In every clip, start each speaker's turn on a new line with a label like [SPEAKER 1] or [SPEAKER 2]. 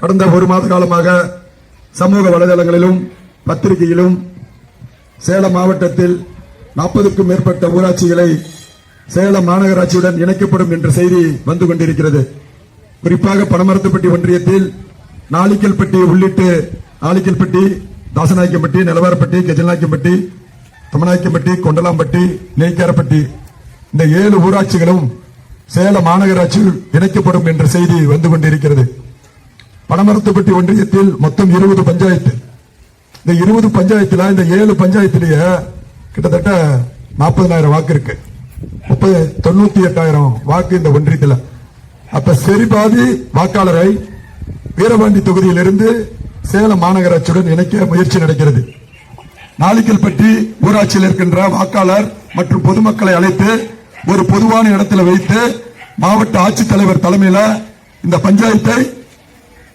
[SPEAKER 1] கடந்த ஒரு மாத காலமாக சமூக வலைதளங்களிலும் பத்திரிகையிலும் சேலம் மாவட்டத்தில் நாற்பதுக்கும் மேற்பட்ட ஊராட்சிகளை சேலம் மாநகராட்சியுடன் இணைக்கப்படும் என்ற செய்தி வந்து கொண்டிருக்கிறது. குறிப்பாக பனமரத்துப்பட்டி ஒன்றியத்தில் நாளிக்கல்பட்டி உள்ளிட்டு நாளிக்கல்பட்டி தாசநாயக்கம்பட்டி நிலவரப்பட்டி கெஜல்நாயக்கம்பட்டி தமநாயக்கம்பட்டி கொண்டலாம்பட்டி நெய்க்காரப்பட்டி இந்த ஏழு ஊராட்சிகளும் சேலம் மாநகராட்சியில் இணைக்கப்படும் என்ற செய்தி வந்து கொண்டிருக்கிறது. பனமரத்துப்பட்டி ஒன்றியத்தில் மொத்தம் இருபது பஞ்சாயத்து. இந்த இருபது பஞ்சாயத்துல இந்த ஏழு பஞ்சாயத்திலேயே கிட்டத்தட்ட நாற்பதனாயிரம் வாக்கு இருக்கு. முப்பது தொண்ணூத்தி எட்டாயிரம் வாக்கு இந்த ஒன்றியத்தில். அப்ப செரிபாதி வாக்காளரை வீரபாண்டி தொகுதியிலிருந்து சேலம் மாநகராட்சியுடன் இணைக்க முயற்சி நடக்கிறது. நாளிக்கல்பட்டி ஊராட்சியில் இருக்கின்ற வாக்காளர் மற்றும் பொதுமக்களை அழைத்து ஒரு பொதுவான இடத்துல வைத்து மாவட்ட ஆட்சித்தலைவர் தலைமையில் இந்த பஞ்சாயத்தை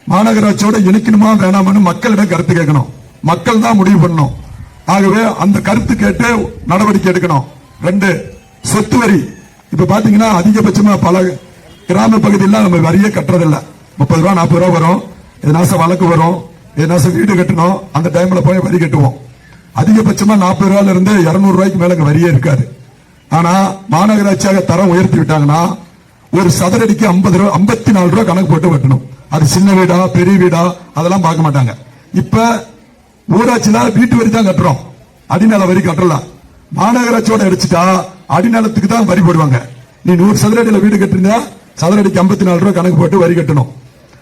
[SPEAKER 1] மாநகராட்சியோட இணைக்கணுமா வேணாமான்னு மக்களிடம் கருத்து கேட்கணும். மக்கள் தான் முடிவு பண்ணணும். ஆகவே அந்த கருத்து கேட்டு நடவடிக்கை எடுக்கணும். ரெண்டு சொத்து வரி. இப்ப பாத்தீங்கன்னா அதிகபட்சமா பல கிராம பகுதியில் நம்ம வரியே கட்டுறதில்ல. முப்பது ரூபா நாற்பது ரூபா வரும். எதனாசம் வழக்கு வரும். எதனாசம் வீடு கட்டணும். அந்த டைம்ல போய் வரி கட்டுவோம். அதிகபட்சமா நாற்பது ரூபாயில இருந்து இருநூறு ரூபாய்க்கு மேல வரியே இருக்காது. ஆனா மாநகராட்சியாக தரம் உயர்த்தி விட்டாங்கன்னா ஒரு சதுரடிக்கு ஐம்பது ரூபா ஐம்பத்தி நாலு ரூபா கணக்கு போட்டு வெட்டணும். அது சின்ன வீடா பெரிய வீடா அதெல்லாம் பார்க்க மாட்டாங்க. இப்ப ஊராட்சியில வீட்டு வரி தான் கட்டுறோம். அடிநில வரி கட்டலாம். மாநகராட்சியோட அடிச்சுட்டா அடிநிலத்துக்கு தான் வரி போடுவாங்க. நீ நூறு சதுரடியில வீடு கட்டிருந்தா சதுரடிக்கு ஐம்பத்தி நாலு ரூபா கணக்கு போட்டு வரி கட்டணும்.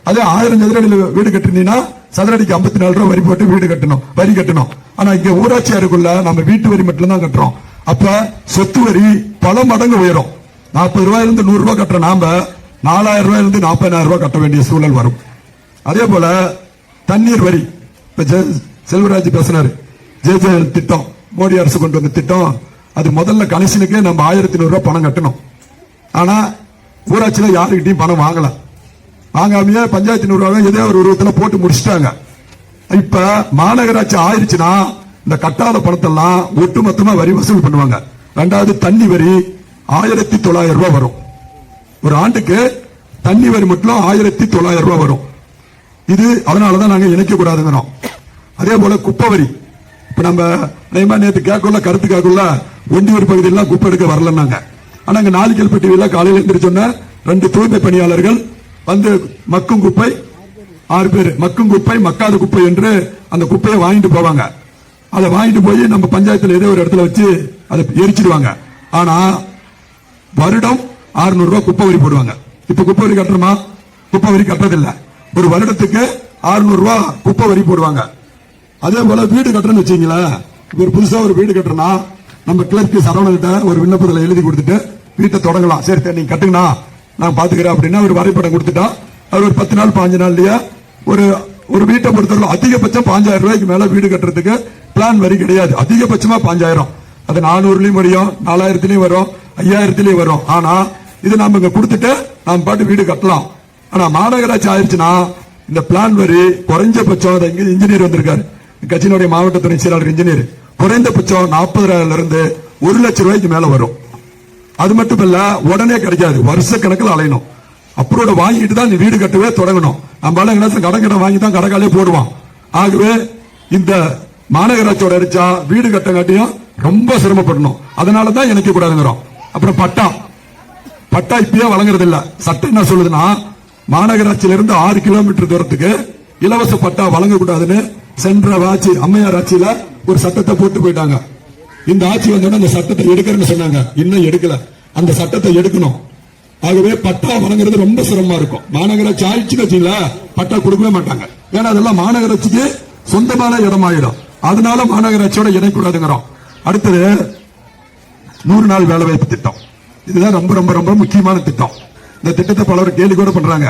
[SPEAKER 1] அதே ஆயிரம் சதுரடியில வீடு கட்டிருந்தீங்கன்னா சதுரடிக்கு ஐம்பத்தி நாலு ரூபா வரி போட்டு வீடு கட்டணும் வரி கட்டணும். ஆனா இங்க ஊராட்சியாருக்குள்ள நம்ம வீட்டு வரி மட்டும் தான் கட்டுறோம். அப்ப சொத்து வரி பல மடங்கு உயரும். நாற்பது ரூபாயிலிருந்து நூறு ரூபாய் கட்டுற நாம நாலாயிரம் ரூபாயில இருந்து நாற்பதாயிரம் ரூபாய் கட்ட வேண்டிய சூழல் வரும். அதே போல தண்ணீர் வரி இப்போ செல்வராஜ் பேசினார். ஜே ஜே திட்டம் மோடி அரசு கொண்டு வந்த திட்டம் அது முதல்ல கனெக்ஷனுக்கே நம்ம ஆயிரத்தி நூறுரூவா பணம் கட்டணும். ஆனால் ஊராட்சியில் யாருக்கிட்டையும் பணம் வாங்கலை. வாங்காமையே பஞ்சாயத்து நூறு ரூபாய் ஏதோ ஒரு உருவத்தில் போட்டு முடிச்சிட்டாங்க. இப்போ மாநகராட்சி ஆயிடுச்சுன்னா இந்த கட்டாத பணத்தெல்லாம் ஒட்டுமொத்தமாக வரி வசூல் பண்ணுவாங்க. ரெண்டாவது தண்ணி வரி ஆயிரத்தி தொள்ளாயிரம் ரூபாய் வரும். ஒரு ஆண்டுக்கு தண்ணி வரி மட்டும் ஆயிரத்தி தொள்ளாயிரம் ரூபாய் வரும். இது அதனாலதான் நாங்க இணைக்க கூடாதுங்கிறோம். அதே போல குப்பை வரி. இப்ப நம்ம நேமா நேற்று கேட்கல கருத்து கேட்கல ஒண்டியூர் பகுதியெல்லாம் குப்பை எடுக்க வரலன்னாங்க. ஆனா அங்க நாளிக்கல் பெட்டியில காலையில் எழுந்திரிச்சோன்ன ரெண்டு தூய்மை பணியாளர்கள் வந்து மக்கும் குப்பை ஆறு பேர் மக்கும் குப்பை மக்காத குப்பை என்று அந்த குப்பையை வாங்கிட்டு போவாங்க. அதை வாங்கிட்டு போய் நம்ம பஞ்சாயத்தில் ஏதோ ஒரு இடத்துல வச்சு அதை எரிச்சிடுவாங்க. ஆனா வருடம் 600 ரூபாய் குப்பை வரி போடுவாங்க. இப்ப குப்பை வரி கட்டுறோமா? குப்பை வரி கட்டுறதில்ல. ஒரு வருடத்துக்கு 600 ரூபாய் குப்பை வரி போடுவாங்க. அதே போல வீடு கட்டுறேன்னு வச்சீங்களேன் ஒரு புதுசா ஒரு வீடு கட்டுறனா நம்ம கிளர்க்கு சரவணகிட்ட ஒரு விண்ணப்பத்தில் எழுதி கொடுத்துட்டு வீட்டை தொடங்கலாம். சரி சரி, நீங்க கட்டுங்கண்ணா. நான் பாத்துக்கிறேன் அப்படின்னா ஒரு வரைபடம் கொடுத்துட்டா அவர் ஒரு பத்து நாள் பாஞ்சு நாள்லயே ஒரு ஒரு வீட்டை பொறுத்தவரை அதிகபட்சம் பாஞ்சாயிரம் ரூபாய்க்கு மேல வீடு கட்டுறதுக்கு பிளான் வரி கிடையாது. அதிகபட்சமா பாஞ்சாயிரம். அது நானூறுலயும் முடியும் நாலாயிரத்திலயும் வரும் ஐயாயிரத்திலயும் வரும். ஆனா இது நாம இங்க கொடுத்துட்டு நாம பாட்டு வீடு கட்டலாம். ஆனா மாநகராட்சி ஆயிடுச்சுன்னா இந்த பிளான் வரி குறைஞ்சபட்சம் அது இங்க இன்ஜினியர் வந்திருக்காரு. கட்சியினுடைய மாவட்ட துணை செயலாளர் இன்ஜினியர் குறைந்தபட்சம் நாற்பதாயிரம் இருந்து ஒரு லட்சம் ரூபாய்க்கு மேல வரும். அது மட்டும் இல்ல உடனே கிடைக்காது. வருஷ கணக்கில் அலையணும். அப்ரூவ் வாங்கிட்டு தான் வீடு கட்டவே தொடங்கணும். நம்ம என்ன கடன் கடன் வாங்கி தான் கடைக்காலே போடுவான். ஆகவே இந்த மாநகராட்சியோட அடிச்சா வீடு கட்டங்காட்டியும் ரொம்ப சிரமப்படணும். அதனாலதான் இணைக்க கூடாதுங்கிறோம். அப்புறம் பட்டா. பட்டா இப்பயே வழங்குறது இல்ல சட்டம் என்ன சொல்லுதுன்னா மாநகராட்சியில இருந்து ஆறு கிலோமீட்டர் தூரத்துக்கு இலவச பட்டா வழங்கக்கூடாதுன்னு சென்ற ஆட்சி அம்மையார் ஆட்சியில ஒரு சட்டத்தை போட்டு போயிட்டாங்க. இந்த ஆட்சி வந்தோடனே அந்த சட்டத்தை எடுக்கிறேன்னு சொன்னாங்க. இன்னும் எடுக்கல. அந்த சட்டத்தை எடுக்கணும். ஆகவே பட்டா வழங்குறது ரொம்ப சிரமமா இருக்கும். மாநகராட்சி ஆயிடுச்சுன்னு வச்சுங்களா பட்டா கொடுக்கவே மாட்டாங்க. ஏன்னா அதெல்லாம் மாநகராட்சிக்கு சொந்தமான இடமாயிடும். அதனால மாநகராட்சியோட இணைக்கூடாதுங்கிறோம் அடுத்தது நூறு நாள் வேலை வாய்ப்பு திட்டம். இதுதான் ரொம்ப ரொம்ப ரொம்ப முக்கியமான திட்டம். இந்த திட்டத்தை பலர் கேலி கூட பண்றாங்க.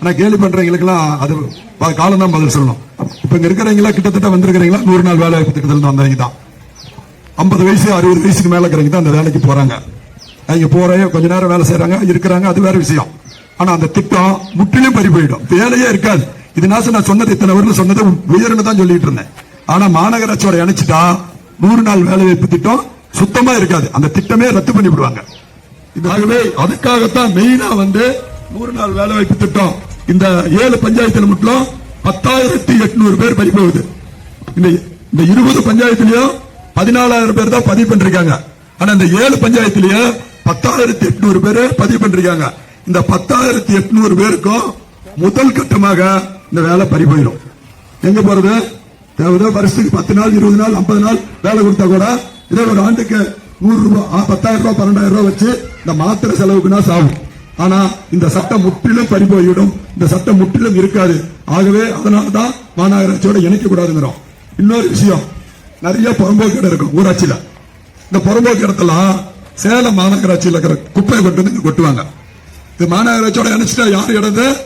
[SPEAKER 1] ஆனா கேலி பண்றவங்களுக்குலாம் அது காலம் தான் பதில் சொல்லணும். இப்ப இங்க இருக்கிறவங்களா கிட்டத்தட்ட வந்திருக்கிறீங்களா நூறு நாள் வேலை வாய்ப்பு திட்டத்தில் வந்தவங்க தான். ஐம்பது வயசு அறுபது வயசுக்கு மேல இருக்கிறவங்க தான் அந்த வேலைக்கு போறாங்க. அவங்க போறேன் கொஞ்ச நேரம் வேலை செய்யறாங்க இருக்கிறாங்க அது வேற விஷயம். ஆனா அந்த திட்டம் முற்றிலும் பறி போயிடும். வேலையே இருக்காது. இது நாசம் நான் சொன்னது இத்தனை வருடம் சொன்னது உயர்னு தான் சொல்லிட்டு இருந்தேன். ஆனா மாநகராட்சியோட இணைச்சிட்டா நூறு நாள் வேலை வாய்ப்பு திட்டம் சுத்தமா இருக்காது. அந்த திட்டமே ரத்து பண்ணி விடுவாங்க ஆகவே அதுக்காகத்தான் மெயினா வந்து நூறு நாள் வேலை வாய்ப்பு திட்டம். இந்த ஏழு பஞ்சாயத்துல மட்டும் பத்தாயிரத்தி எட்நூறு பேர் பறி போகுது. இந்த இந்த இருபது பஞ்சாயத்துலயும் பதினாலாயிரம் பேர் தான் பதிவு பண்ணிருக்காங்க. ஆனா இந்த ஏழு பஞ்சாயத்துலயும் பத்தாயிரத்தி எட்நூறு பேர் பதிவு பண்ணிருக்காங்க. இந்த பத்தாயிரத்தி எட்நூறு பேருக்கும் முதல் கட்டமாக இந்த வேலை பறி போயிடும். எங்க போறது? வருஷத்துக்கு பத்து நாள் இருபது நாள் ஐம்பது நாள் வேலை கொடுத்தா கூட இதே ஒரு ஆண்டுக்கு நூறு ரூபாய் பத்தாயிரம் ரூபாய் பன்னெண்டாயிரம் ரூபாய் வச்சு இந்த மாத்திரை செலவுக்குனா சாகும் ஆனா இந்த சட்டம் முற்றிலும் பறி போய்விடும். இந்த சட்டம் முற்றிலும் இருக்காது. ஆகவே அதனாலதான் மாநகராட்சியோட இணைக்க கூடாதுங்கிறோம். இன்னொரு விஷயம் நிறைய புறம்போக்கு இடம் இருக்கும் ஊராட்சியில. இந்த புறம்போக்கு இடத்தெல்லாம் சேலம் மாநகராட்சியில் இருக்கிற குப்பையை கொண்டு வந்து இங்க கொட்டுவாங்க. இது மாநகராட்சியோட இணைச்சிட்டா யார் இடம்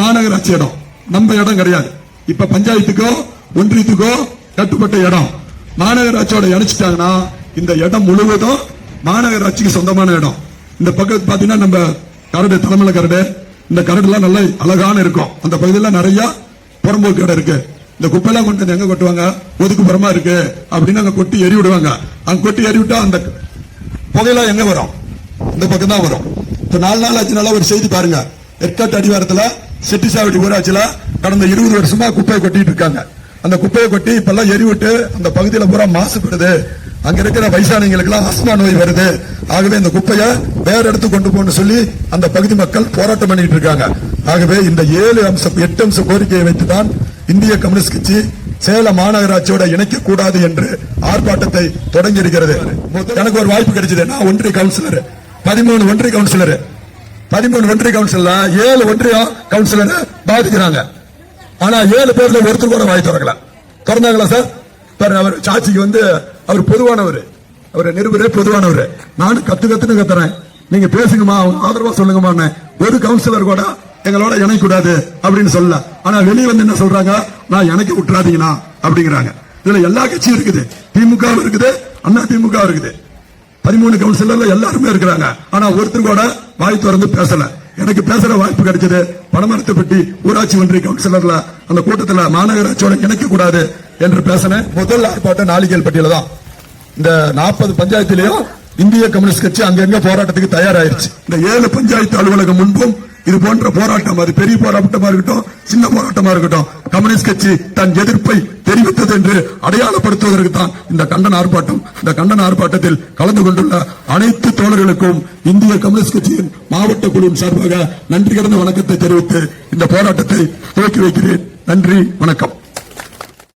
[SPEAKER 1] மாநகராட்சி இடம். நம்ம இடம் கிடையாது. இப்ப பஞ்சாயத்துக்கோ ஒன்றியத்துக்கோ கட்டுப்பட்ட இடம். மாநகராட்சியோட இணைச்சிட்டாங்கன்னா இந்த இடம் முழுவதும் மாநகராட்சிக்கு சொந்தமான இடம். இந்த பக்கத்து பாத்தீங்கன்னா நம்ம கரடு தலைமலை கரடு. இந்த கரடுலாம் நல்ல அழகான இருக்கும். அந்த பகுதியில் நிறைய புறம்போக்கு இடம் இருக்கு. இந்த குப்பையெல்லாம் கொண்டு வந்து எங்க கொட்டுவாங்க? ஒதுக்குப்புறமா இருக்கு. அப்படின்னு அங்க கொட்டி எரி விடுவாங்க. அங்க கொட்டி எரி விட்டா அந்த புகையெல்லாம் எங்க வரும்? இந்த பக்கம் தான் வரும். இப்ப நாலு நாள் ஆச்சுனால ஒரு செய்தி பாருங்க. எற்காட்டு அடிவாரத்துல செட்டிசாவடி ஊராட்சியில கடந்த இருபது வருஷமா குப்பையை கொட்டிட்டு இருக்காங்க. அந்த குப்பையை கொட்டி இப்பெல்லாம் எரிவிட்டு அந்த பகுதியில பூரா மாசுபடுது. அங்க இருக்கிற வயசானவங்களுக்கு எல்லாம் ஆஸ்மா நோய் வருது. ஆகவே இந்த குப்பையை வேற எடுத்து கொண்டு போன்னு சொல்லி அந்த பகுதி மக்கள் போராட்டம் பண்ணிட்டு இருக்காங்க. ஆகவே இந்த ஏழு அம்சம் எட்டு அம்ச கோரிக்கையை வைத்துதான் இந்திய கம்யூனிஸ்ட் கட்சி சேலம் மாநகராட்சியோட இணைக்க கூடாது என்று ஆர்ப்பாட்டத்தை தொடங்கி இருக்கிறது எனக்கு ஒரு வாய்ப்பு கிடைச்சது. நான் ஒன்றிய கவுன்சிலர். பதிமூணு ஒன்றிய கவுன்சிலர். பதிமூணு ஒன்றிய கவுன்சிலர்ல ஏழு ஒன்றிய கவுன்சிலர் பாதிக்கிறாங்க. ஆனா ஏழு பேர்ல ஒருத்தர் கூட வாய் திறக்கல. திறந்தாங்களா சார்? அவர் சாட்சிக்கு வந்து அவர் பொதுவானவர். அவர் நிருபரே பொதுவானவர். நானும் கத்து கத்துன்னு கத்துறேன். நீங்க பேசுங்கம்மா அவங்க ஆதரவா சொல்லுங்கம்மா ஒரு கவுன்சிலர் கூட எங்களோட இணைக்கூடாது அப்படின்னு சொல்லல. ஆனா வெளியே வந்து என்ன சொல்றாங்க? நான் இணைக்க விட்டுறாதீங்கண்ணா அப்படிங்கிறாங்க. இதுல எல்லா கட்சியும் இருக்குது. திமுக இருக்குது அண்ணா திமுக இருக்குது. பதிமூணு கவுன்சிலர்ல எல்லாருமே இருக்கிறாங்க. ஆனா ஒருத்தர் கூட வாய் திறந்து பேசல. எனக்கு பேசுற வாய்ப்பு கிடைச்சது பணமரத்துப்பட்டி ஊராட்சி ஒன்றிய கவுன்சிலர்ல அந்த கூட்டத்துல மாநகராட்சியோட இணைக்க கூடாது என்று பேசினேன் முதல் ஆர்ப்பாட்டம் நாளிகேல் பட்டியல தான். இந்த நாற்பது பஞ்சாயத்திலையும் இந்திய கம்யூனிஸ்ட் கட்சி அங்கங்க போராட்டத்துக்கு தயாராயிருச்சு. இந்த ஏழு பஞ்சாயத்து அலுவலகம் முன்பும் இது போன்ற போராட்டம் அது பெரிய போராட்டமா இருக்கட்டும் சின்ன போராட்டமா இருக்கட்டும் கம்யூனிஸ்ட் கட்சி தன் எதிர்ப்பை தெரிவித்தது என்று அடையாளப்படுத்துவதற்கு தான் இந்த கண்டன ஆர்ப்பாட்டம். இந்த கண்டன ஆர்ப்பாட்டத்தில் கலந்து கொண்டுள்ள அனைத்து தோழர்களுக்கும் இந்திய கம்யூனிஸ்ட் கட்சியின் மாவட்ட குழுவின் சார்பாக நன்றி கடந்த வணக்கத்தை தெரிவித்து இந்த போராட்டத்தை துவக்கி வைக்கிறேன். நன்றி வணக்கம்.